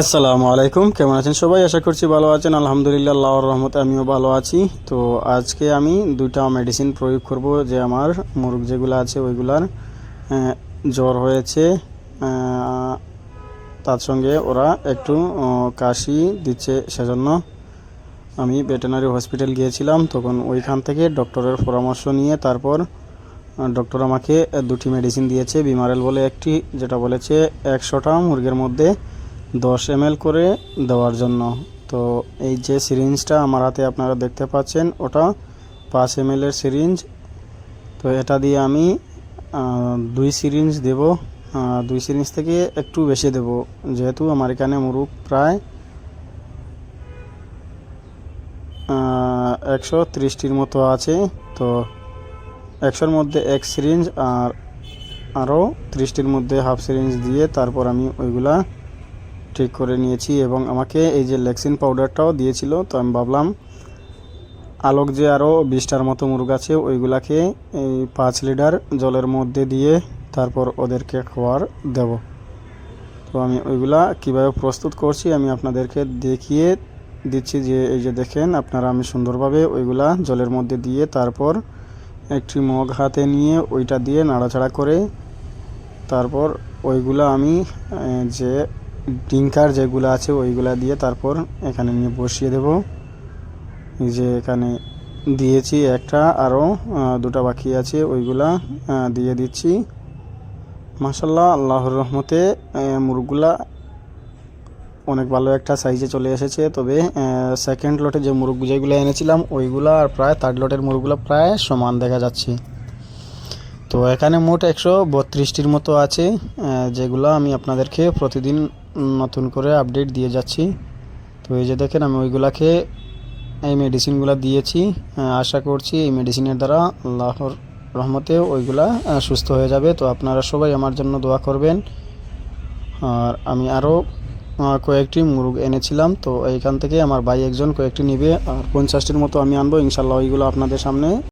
আসসালামু আলাইকুম, কেমন আছেন সবাই? আশা করছি ভালো আছেন। আলহামদুলিল্লাহ, আল্লাহর রহমতে আমিও ভালো আছি। তো আজকে আমি দুইটা মেডিসিন প্রয়োগ করব, যে আমার মুরগ যেগুলো আছে, ওইগুলার জ্বর হয়েছে। তার সঙ্গে ওরা একটু কাশি দিচ্ছে সেজন্য আমি ভেটেনারি হসপিটাল গিয়েছিলাম। তখন ওইখান থেকে ডক্টরের পরামর্শ নিয়ে তারপর ডক্টর আমাকে দুটি মেডিসিন দিয়েছে। বিমারেল বলে একটি, যেটা বলেছে একশোটা মুরগির মধ্যে দশ এম করে দেওয়ার জন্য। তো এই যে সিরিঞ্জটা আমার হাতে আপনারা দেখতে পাচ্ছেন, ওটা পাঁচ এম এর সিরিঞ্জ। তো এটা দিয়ে আমি দুই সিরিঞ্জ দেব। দুই সিরিঞ্জ থেকে একটু বেশি দেব, যেহেতু আমার এখানে মুরগ প্রায় একশো ত্রিশটির মতো আছে। তো একশোর মধ্যে এক সিরিঞ্জ আর আরও ত্রিশটির মধ্যে হাফ সিরিঞ্জ দিয়ে তারপর আমি ওইগুলা ঠিক করে নিয়েছি এবং আমাকে এই যে লেক্সিন পাউডারটাও দিয়েছিল, তো আমি ভাবলাম আলোক যে আরও বিশটার মতো মুরগ আছে, ওইগুলাকে এই পাঁচ লিটার জলের মধ্যে দিয়ে তারপর ওদেরকে খাওয়ার দেব। তো আমি ওইগুলা কীভাবে প্রস্তুত করছি আমি আপনাদেরকে দেখিয়ে দিচ্ছি যে, এই যে দেখেন আপনারা আমি সুন্দরভাবে ওইগুলা জলের মধ্যে দিয়ে তারপর একটি মগ হাতে নিয়ে ওইটা দিয়ে নাড়াচাড়া করে তারপর ওইগুলা আমি যে ডিঙ্কার যেগুলো আছে ওইগুলা দিয়ে তারপর এখানে নিয়ে বসিয়ে দেব। এই যে এখানে দিয়েছি একটা আরও দুটো বাকি আছে ওইগুলা দিয়ে দিচ্ছি। মাসাল্লাহ আল্লাহর রহমতে আহ, মুরগগুলা অনেক ভালো একটা সাইজে চলে এসেছে। তবে সেকেন্ড লটে যে মুরগ যেগুলো এনেছিলাম ওইগুলা আর প্রায় থার্ড লটের মুরগগুলো প্রায় সমান দেখা যাচ্ছে। তো এখানে মোট একশো বত্রিশটির মতো আছে যেগুলো আমি আপনাদেরকে প্রতিদিন নতুন করে আপডেট দিয়ে যাচ্ছি। তো এই যে দেখেন, আমি ওইগুলাকে এই মেডিসিনগুলো দিয়েছি। আশা করছি এই মেডিসিনের দ্বারা আল্লাহর রহমতে ওইগুলা সুস্থ হয়ে যাবে। তো আপনারা সবাই আমার জন্য দোয়া করবেন। আর আমি আরও কয়েকটি মুরগ এনেছিলাম। তো এইখান থেকে আমার ভাই একজন কয়েকটি নিবে। আর পঞ্চাশটির মতো আমি আনব। ইনশাল্লাহ ওইগুলো আপনাদের সামনে